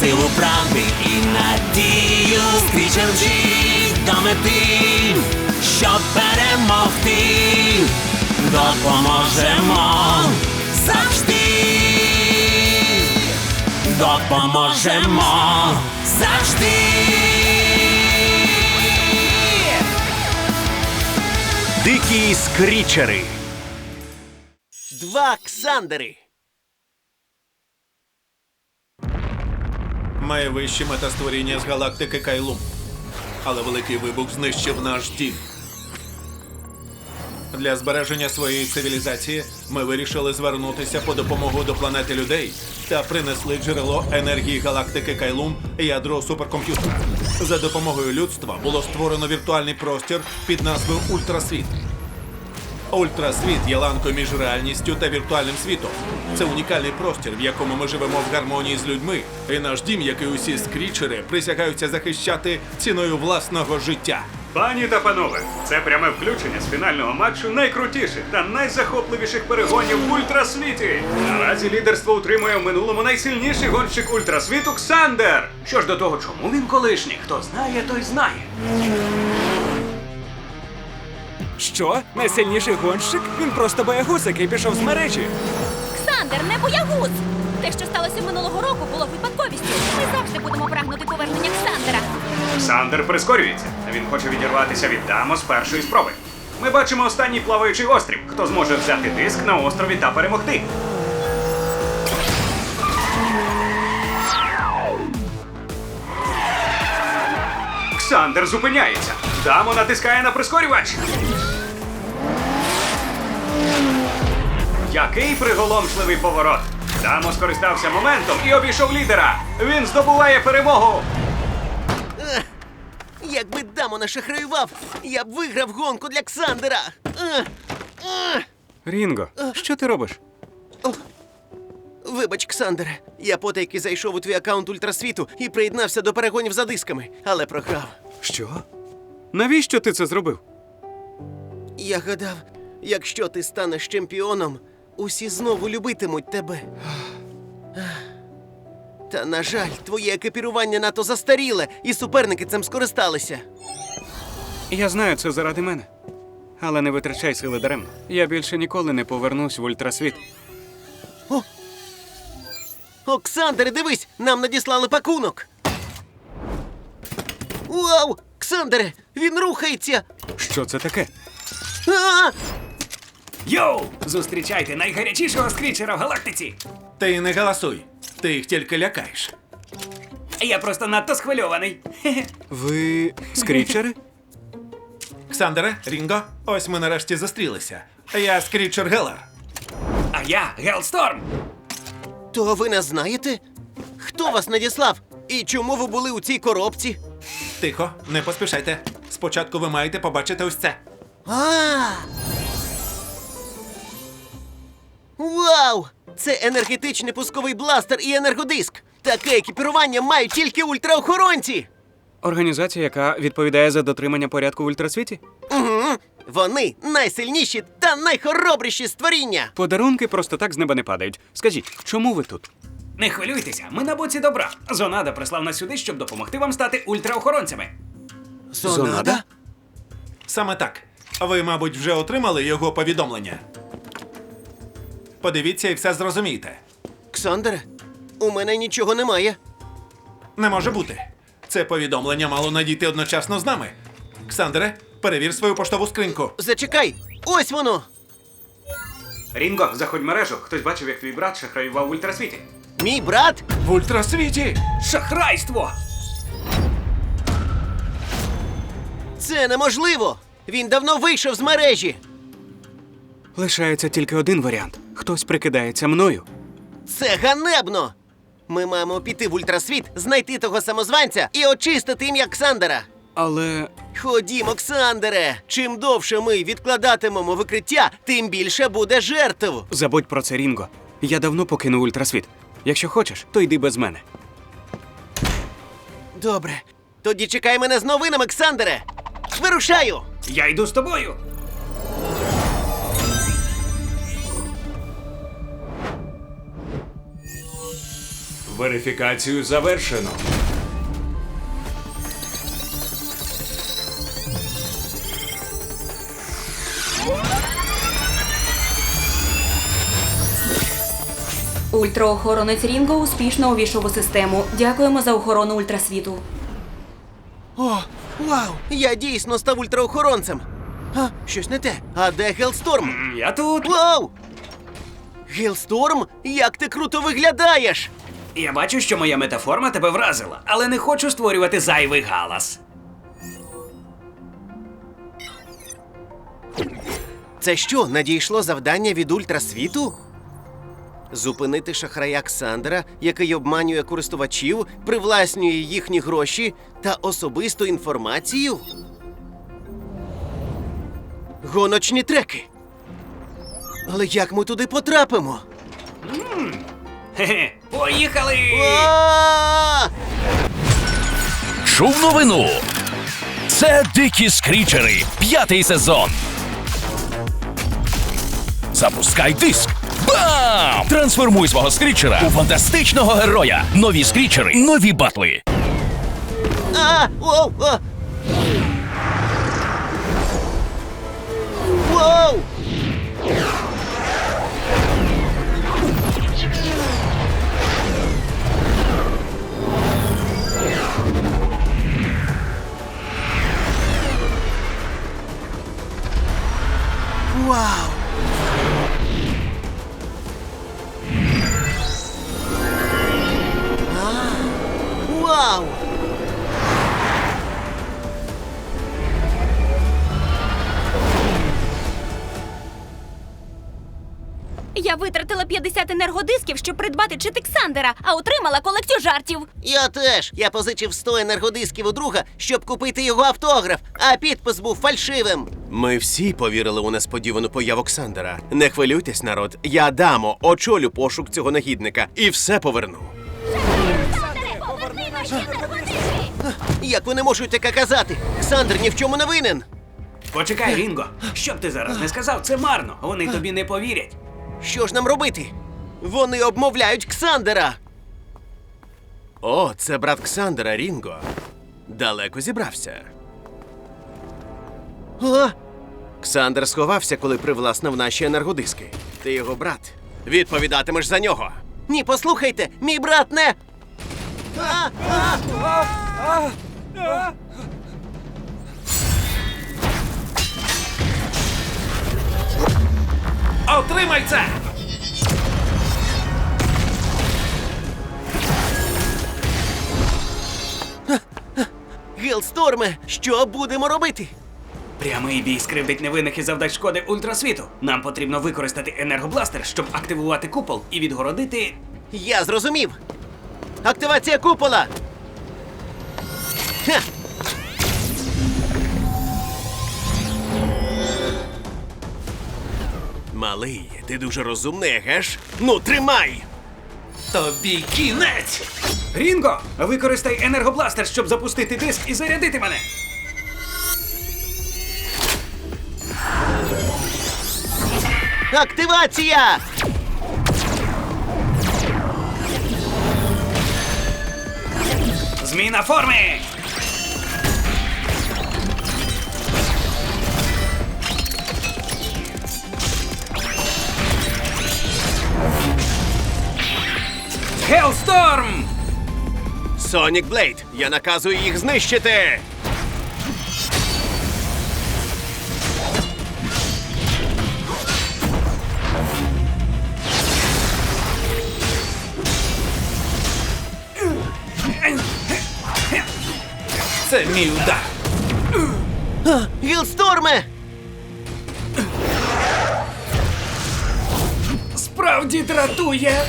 силу правди і надію. Скрічем жить до мети, щоб перемогти. Допоможемо завжди. Допоможемо завжди. Дикі скрічери. Два Ксандери. Має вищі метастворіння з галактики Кайлум. Але великий вибух знищив наш дім. Для збереження своєї цивілізації ми вирішили звернутися по допомогу до планети людей та принесли джерело енергії галактики Кайлум ядро суперкомп'ютера. За допомогою людства було створено віртуальний простір під назвою Ультрасвіт. Ультрасвіт є ланкою між реальністю та віртуальним світом. Це унікальний простір, в якому ми живемо в гармонії з людьми, і наш дім, як і усі скрічери, присягаються захищати ціною власного життя. Пані та панове, це пряме включення з фінального матчу найкрутіших та найзахопливіших перегонів в ультрасвіті. Наразі лідерство утримує в минулому найсильніший гонщик ультрасвіту Ксандер. Що ж до того, чому він колишній? Хто знає, той знає. Що? Найсильніший гонщик? Він просто боягуз, який пішов з мережі. Ксандер, не боягуз! Те, що сталося минулого року, було випадковістю. Ми завжди будемо прагнути повернення Ксандера. Ксандер прискорюється. Він хоче відірватися від Дамо з першої спроби. Ми бачимо останній плаваючий острів. Хто зможе взяти диск на острові та перемогти? Ксандер зупиняється. Дамо натискає на прискорювач. Який приголомшливий поворот! Дамо скористався моментом і обійшов лідера. Він здобуває перемогу. Якби Дамо нашахраював, я б виграв гонку для Ксандера. Рінго, що ти робиш? Вибач, Ксандере, я потайки зайшов у твій аккаунт ультрасвіту і приєднався до перегонів за дисками, але програв. Що? Навіщо ти це зробив? Я гадав, якщо ти станеш чемпіоном, усі знову любитимуть тебе. Та, на жаль, твоє екіпірування надто застаріле, і суперники цим скористалися. Я знаю це заради мене. Але не витрачай сили даремно. Я більше ніколи не повернусь в ультрасвіт. Оксандре, дивись, нам надіслали пакунок. Вау! Ксандере, він рухається! Що це таке? А! Йоу! Зустрічайте найгарячішого скрічера в галактиці! Ти не галасуй, ти їх тільки лякаєш. Я просто надто схвильований. Хе-хе. Ви скрічери? Ксандере, Рінго, ось ми нарешті зустрілися. Я Скрічер Геллер. А я Гелсторм. То ви не знаєте? Хто вас надіслав? І чому ви були у цій коробці? Тихо, не поспішайте. Спочатку ви маєте побачити ось це. А! Вау! Це енергетичний пусковий бластер і енергодиск. Таке екіпірування мають тільки ультраохоронці. Організація, яка відповідає за дотримання порядку в ультрасвіті? Угу. Вони найсильніші та найхоробріші створіння. Подарунки просто так з неба не падають. Скажіть, чому ви тут? Не хвилюйтеся, ми на боці добра. Зонада прислав нас сюди, щоб допомогти вам стати ультраохоронцями. Зонада? Саме так. Ви, мабуть, вже отримали його повідомлення. Подивіться і все зрозумієте. Ксандре, у мене нічого немає. Не може бути. Це повідомлення мало надійти одночасно з нами. Ксандре, перевір свою поштову скриньку. Зачекай! Ось воно! Рінго, заходь в мережу. Хтось бачив, як твій брат шахраював в ультрасвіті. Мій брат? В ультрасвіті! Шахрайство! Це неможливо! Він давно вийшов з мережі! Лишається тільки один варіант: хтось прикидається мною. Це ганебно! Ми маємо піти в ультрасвіт, знайти того самозванця і очистити ім'я Ксандера. Але Ходімо, Ксандере! Чим довше ми відкладатимемо викриття, тим більше буде жертв. забудь про це, Рінго. Я давно покинув ультрасвіт. Якщо хочеш, то йди без мене. Добре. Тоді чекай мене з новинами, Ксандере! Вирушаю! Я йду з тобою. Верифікацію завершено. Ультраохоронець Рінго успішно увійшов у систему. Дякуємо за охорону ультрасвіту. О, вау! Я дійсно став ультраохоронцем. А, щось не те. А де Гелсторм? Я тут. Вау! Гелсторм? Як ти круто виглядаєш! Я бачу, що моя метаформа тебе вразила, але не хочу створювати зайвий галас. Це що, надійшло завдання від ультрасвіту? Зупинити шахрая Ксандера, який обманює користувачів, привласнює їхні гроші та особисту інформацію? Гоночні треки. Але як ми туди потрапимо? Хе-хе, поїхали! А! Чув новину. Це дикі скрічери. П'ятий сезон. Запускай диск. Бам! Трансформуй свого скрічера у фантастичного героя. Нові скрічери, нові батли. А! Воу! А! Я витратила 50 енергодисків, щоб придбати чити Ксандера, а отримала колекцію жартів. Я теж. Я позичив 100 енергодисків у друга, щоб купити його автограф, а підпис був фальшивим. Ми всі повірили у несподівану появу Ксандера. Не хвилюйтесь, народ. Я дамо, очолю пошук цього негідника і все поверну. Ксандере, поверни наші енергодиски! Як ви не можете таке казати? Ксандр ні в чому не винен. Почекай, Рінго. Що б ти зараз не сказав, це марно. Вони тобі не повірять. Що ж нам робити? Вони обмовляють Ксандера. О, це брат Ксандера, Рінго. Далеко зібрався. О! Ксандер сховався, коли привласнив наші енергодиски. Ти його брат. Відповідатимеш за нього. Ні, послухайте, мій брат не. А, а! Отримай це! Гелсторме, що будемо робити? Прямий бій скривдить невинних і завдасть шкоди ультрасвіту. Нам потрібно використати енергобластер, щоб активувати купол і відгородити. Я зрозумів. Активація купола. Ха! Малий, ти дуже розумний, геш? Ну, тримай! Тобі кінець! Рінго! Використай енергобластер, щоб запустити диск і зарядити мене. Активація! Зміна форми! Гелсторм! Сонік Блейд, я наказую їх знищити. Це мій удар. Гілсторме! Справді дратує!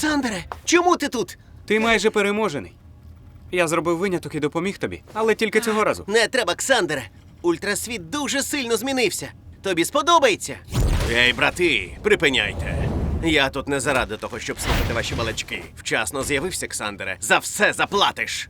Ксандере, чому ти тут? Ти майже переможений. Я зробив виняток і допоміг тобі, але тільки цього разу. Не треба, Ксандере. Ультрасвіт дуже сильно змінився. Тобі сподобається? Ей, брати, припиняйте. Я тут не заради того, щоб слухати ваші балачки. Вчасно з'явився, Ксандере. За все заплатиш.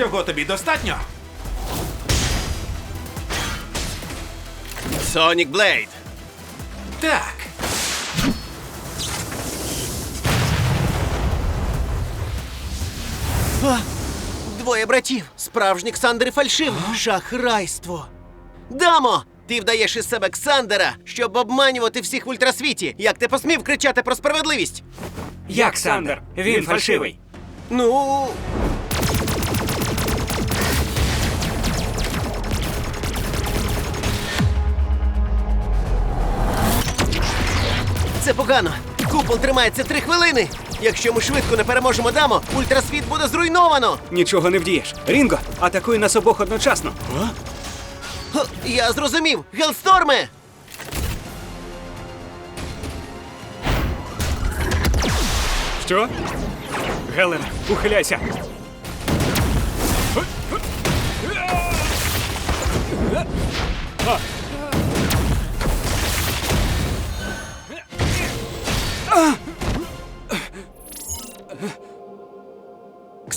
Цього тобі достатньо? Сонік Блейд. Так. А, двоє братів. Справжній Ксандер і фальшив. Шахрайство. Дамо! Ти вдаєш із себе Ксандера, щоб обманювати всіх в ультрасвіті. Як ти посмів кричати про справедливість? Як Сандер? Він фальшивий. Ну. Погано. Купол тримається три хвилини. Якщо ми швидко не переможемо дамо, ультрасвіт буде зруйновано. Нічого не вдієш. Рінго, атакуй нас обох одночасно. Х, Я зрозумів. Гелсторме! Що? Гелен, ухиляйся.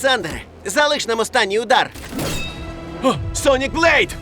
Ксандере, залиш нам останній удар. Сонік Блейд!